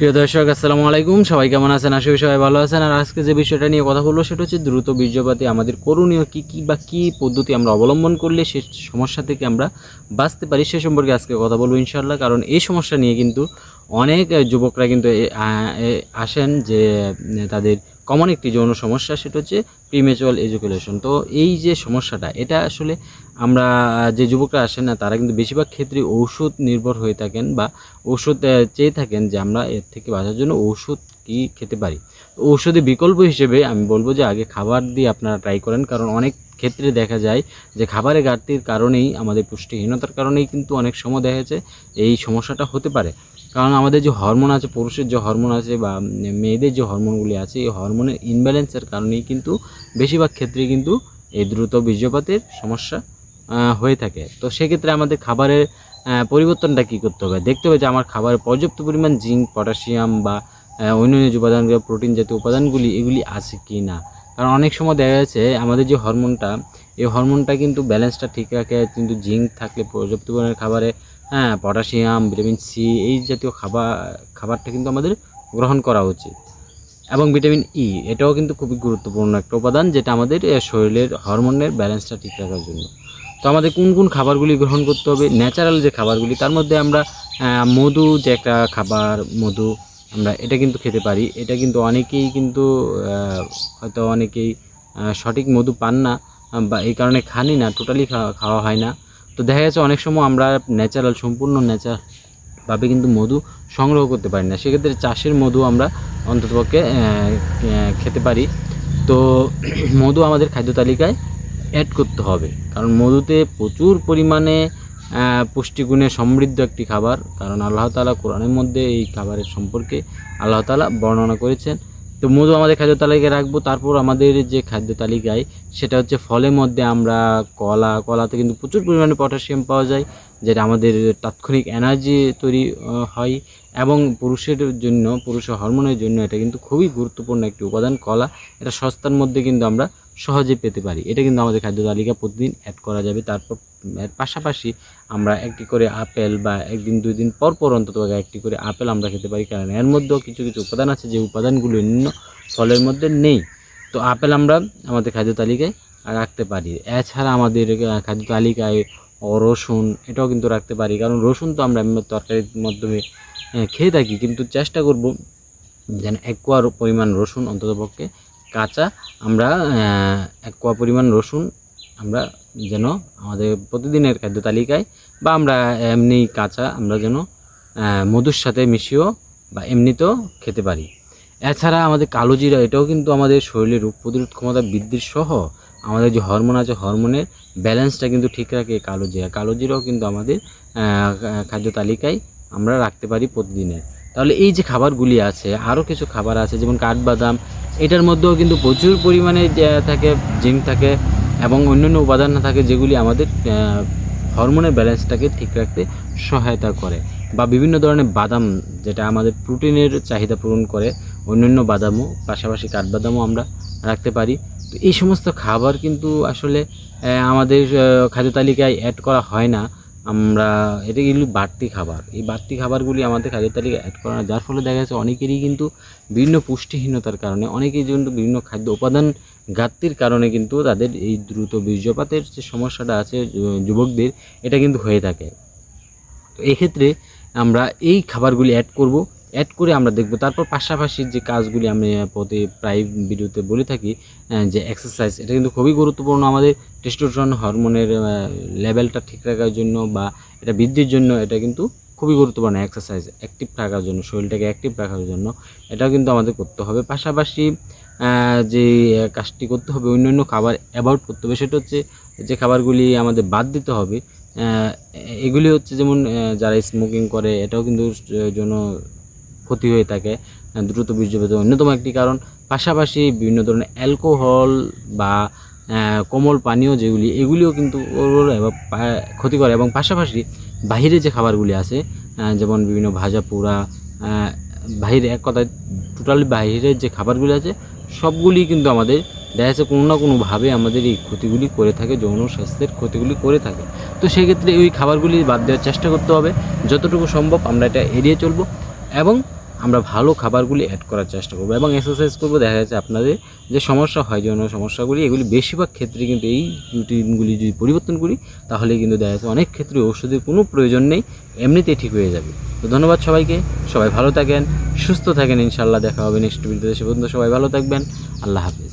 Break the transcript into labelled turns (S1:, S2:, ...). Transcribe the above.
S1: প্রিয় দর্শক, আসসালামু আলাইকুম। সবাই কেমন আছেন? আশা করি সবাই ভালো আছেন। আর আজকে যে বিষয়টা নিয়ে কথা বলব, সেটা হচ্ছে দ্রুত বীর্যপাতে, আমাদের করণীয় কী কী বা কী পদ্ধতি আমরা অবলম্বন করলে সে সমস্যা থেকে আমরা বাঁচতে পারি, সে সম্পর্কে আজকে কথা বলব ইনশাল্লাহ কারণ এই সমস্যা নিয়ে কিন্তু অনেক যুবকরা কিন্তু আসেন যে, তাদের কমন একটি যৌন সমস্যা সেটা হচ্ছে প্রিমেচুয়াল এজুকেশন তো এই যে সমস্যাটা এটা আসলে আমরা যে যুবকরা আসেন না তারা কিন্তু বেশিরভাগ ক্ষেত্রে ঔষধ নির্ভর হয়ে থাকেন বা আহ, চেয়ে থাকেন যে আমরা এর থেকে বাঁচার জন্য ওষুধ কি খেতে পারি। তো ঔষধের বিকল্প হিসেবে আমি বলব যে আগে খাবার দিয়ে আপনারা ট্রাই করেন কারণ অনেক ক্ষেত্রে দেখা যায় যে খাবারের ঘাটতির কারণেই আমাদের পুষ্টিহীনতার কারণেই কিন্তু অনেক সময় দেখা যাচ্ছে এই সমস্যাটা হতে পারে। কারণ আমাদের যে হরমোন আছে, পুরুষের যে হরমোন আছে বা মেয়েদের যে হরমোনগুলি আছে, এই হরমোনের ইনব্যালেন্সের কারণেই কিন্তু বেশিরভাগ ক্ষেত্রে কিন্তু এই দ্রুত বীর্যপাতের সমস্যা হয়ে থাকে। তো সেক্ষেত্রে আমাদের খাবারের পরিবর্তনটা কী করতে হবে? দেখতে হবে যে আমার খাবারে পর্যাপ্ত পরিমাণ জিঙ্ক, পটাশিয়াম বা অন্যান্য যে উপাদানগুলো, প্রোটিন জাতীয় উপাদানগুলি, এগুলি আছে কি না কারণ অনেক সময় দেখা যাচ্ছে আমাদের যে হরমোনটা এই হরমোনটা কিন্তু ব্যালেন্সটা ঠিক রাখে, কিন্তু জিঙ্ক থাকলে পর্যাপ্ত পরিমাণে খাবারে হ্যাঁ পটাশিয়াম ভিটামিন সি এই জাতীয় খাবার, খাবারটা কিন্তু আমাদের গ্রহণ করা উচিত। এবং ভিটামিন ই এটাও কিন্তু খুবই গুরুত্বপূর্ণ একটা উপাদান যেটা আমাদের শরীরের হরমোনের ব্যালেন্সটা ঠিক রাখার জন্য। তো আমাদের কোন কোন খাবারগুলি গ্রহণ করতে হবে? ন্যাচারাল যে খাবারগুলি, তার মধ্যে আমরা মধু যে একটা খাবার, মধু আমরা এটা কিন্তু খেতে পারি। এটা কিন্তু অনেকেই কিন্তু হয়তো অনেকেই সঠিক মধু পান না। বা এই কারণে খানি না টোটালি খাওয়া হয় না। তো দেখা যাচ্ছে অনেক সময় আমরা ন্যাচারাল সম্পূর্ণ ন্যাচারাল ভাবে কিন্তু মধু সংগ্রহ করতে পারি না। সেক্ষেত্রে চাষের মধু আমরা অন্ততপক্ষে খেতে পারি। তো মধু আমাদের খাদ্য তালিকায় অ্যাড করতে হবে। কারণ মধুতে প্রচুর পরিমাণে পুষ্টিগুণে সমৃদ্ধ একটি খাবার। কারণ আল্লাহ তাআলা কোরআনের মধ্যে এই খাবারের সম্পর্কে আল্লাহ তাআলা বর্ণনা করেছেন। তো মধু আমাদের খাদ্য তালিকায় রাখব। তারপর আমাদের যে খাদ্য তালিকায়, সেটা হচ্ছে ফলের মধ্যে আমরা কলা, কলাতে কিন্তু প্রচুর পরিমাণে পটাশিয়াম পাওয়া যায়, যেটা আমাদের তাৎক্ষণিক এনার্জি তৈরি হয়। এবং পুরুষের জন্য পুরুষের হরমোনের জন্য এটা কিন্তু খুবই গুরুত্বপূর্ণ একটি উপাদান, কলা। এটা সস্তার মধ্যে কিন্তু আমরা সহজে পেতে পারি। এটা কিন্তু আমাদের খাদ্য তালিকা প্রতিদিন অ্যাড করা যাবে। তারপর, এর পাশাপাশি আমরা একটি করে আপেল বা একদিন দুই দিন পর পর অন্তত একটি করে আপেল আমরা খেতে পারি, কারণ এর মধ্যেও কিছু কিছু উপাদান আছে যে উপাদানগুলো অন্য ফলের মধ্যে নেই। তো আপেল আমরা আমাদের খাদ্য তালিকায় রাখতে পারি। এছাড়া আমাদের খাদ্য তালিকায় ও রসুন এটাও কিন্তু রাখতে পারি। কারণ রসুন তো আমরা তরকারির মাধ্যমে খেয়ে থাকি। কিন্তু চেষ্টা করব যেন এক কোয়ার পরিমাণ রসুন অন্ততপক্ষে কাঁচা আমরা আহ, এক কোয়া পরিমাণ রসুন আমরা যেন আমাদের প্রতিদিনের খাদ্য তালিকায় বা আমরা এমনি কাঁচা আমরা যেন মধুর সাথে মিশিয়েও বা এমনিতেও খেতে পারি। এছাড়া আমাদের কালো জিরা এটাও কিন্তু আমাদের শরীরের রোগ প্রতিরোধ ক্ষমতা বৃদ্ধির সহ আমাদের যে হরমোন আছে, হরমোনের ব্যালেন্সটা কিন্তু ঠিক রাখে কালো জিরা কালো জিরাও কিন্তু আমাদের খাদ্য তালিকায় আমরা রাখতে পারি প্রতিদিনের তাহলে এই যে খাবারগুলি আছে, আরও কিছু খাবার আছে, যেমন কাঠবাদাম, এটার মধ্যেও কিন্তু প্রচুর পরিমাণে থাকে, জিঙ্ক থাকে এবং অন্যান্য উপাদান থাকে যেগুলি আমাদের হরমোনের ব্যালেন্সটাকে ঠিক রাখতে সহায়তা করে। বা বিভিন্ন ধরনের বাদাম, যেটা আমাদের প্রোটিনের চাহিদা পূরণ করে, অন্যান্য বাদামও, পাশাপাশি কাঠবাদামও আমরা রাখতে পারি। তো এই সমস্ত খাবার কিন্তু আসলে আমাদের খাদ্য তালিকায় অ্যাড করা হয় না। আমরা, এটা কিন্তু বাড়তি খাবার। এই বাড়তি খাবারগুলি আমাদের খাদ্য তালিকায় অ্যাড করা না। যার ফলে দেখা যাচ্ছে অনেকেরই কিন্তু বিভিন্ন পুষ্টিহীনতার কারণে, অনেকেই কিন্তু বিভিন্ন খাদ্য উপাদান ঘাটতির কারণে কিন্তু তাদের এই দ্রুত বীর্যপাতের যে সমস্যাটা আছে যুবকদের, এটা কিন্তু হয়ে থাকে। তো এক্ষেত্রে আমরা এই খাবারগুলি অ্যাড করব। অ্যাড করে আমরা দেখব। তারপর পাশাপাশি যে কাজগুলি আমি প্রতি প্রায় ভিডিওতে বলে থাকি যে এক্সারসাইজ এটা কিন্তু খুবই গুরুত্বপূর্ণ। আমাদের টেস্টোস্টেরন হরমোনের লেভেলটা ঠিক রাখার জন্য বা এটা বৃদ্ধির জন্য এটা কিন্তু খুবই গুরুত্বপূর্ণ এক্সারসাইজ অ্যাক্টিভ রাখার জন্য, শরীরটাকে অ্যাক্টিভ রাখার জন্য। এটাও কিন্তু আমাদের করতে হবে। পাশাপাশি যে কাজটি করতে হবে, অন্যান্য খাবার অ্যাভয়েড করতে হবে, সেটা হচ্ছে যে খাবারগুলি আমাদের বাদ দিতে হবে। এগুলি হচ্ছে যেমন যারা স্মোকিং করে, এটাও কিন্তু জন্য ক্ষতি হয়ে থাকে দ্রুত বীর্যপাতের অন্যতম একটি কারণ, পাশাপাশি বিভিন্ন ধরনের অ্যালকোহল বা কোমল পানীয় যেগুলি, এগুলিও কিন্তু ক্ষতি করে। এবং পাশাপাশি বাইরে যে খাবারগুলি আছে যেমন বিভিন্ন ভাজা পোড়া বাহিরে এক কথায় টোটালি বাইরের যে খাবারগুলি আছে, সবগুলি কিন্তু আমাদের, দেখা যাচ্ছে কোনো না কোনোভাবে আমাদের এই ক্ষতিগুলি করে থাকে, যৌন স্বাস্থ্যের ক্ষতিগুলি করে থাকে। তো সেক্ষেত্রে ওই খাবারগুলি বাদ দেওয়ার চেষ্টা করতে হবে। যতটুকু সম্ভব আমরা এটা এড়িয়ে চলবো। এবং আমরা ভালো খাবারগুলি অ্যাড করার চেষ্টা করব এবং এক্সারসাইজ করব। দেখা যাচ্ছে আপনাদের যে সমস্যা হয় যেন সমস্যাগুলি, এগুলি বেশিরভাগ ক্ষেত্রে কিন্তু এই রুটিনগুলি যদি পরিবর্তন করি, তাহলে কিন্তু দেখা যাচ্ছে অনেক ক্ষেত্রে ওষুধের কোনো প্রয়োজন নেই, এমনিতেই ঠিক হয়ে যাবে। তো ধন্যবাদ সবাইকে, সবাই ভালো থাকেন, সুস্থ থাকেন ইনশাল্লাহ দেখা হবে নেক্সট ভিডিওতে সে পর্যন্ত সবাই ভালো থাকবেন, আল্লাহ হাফিজ।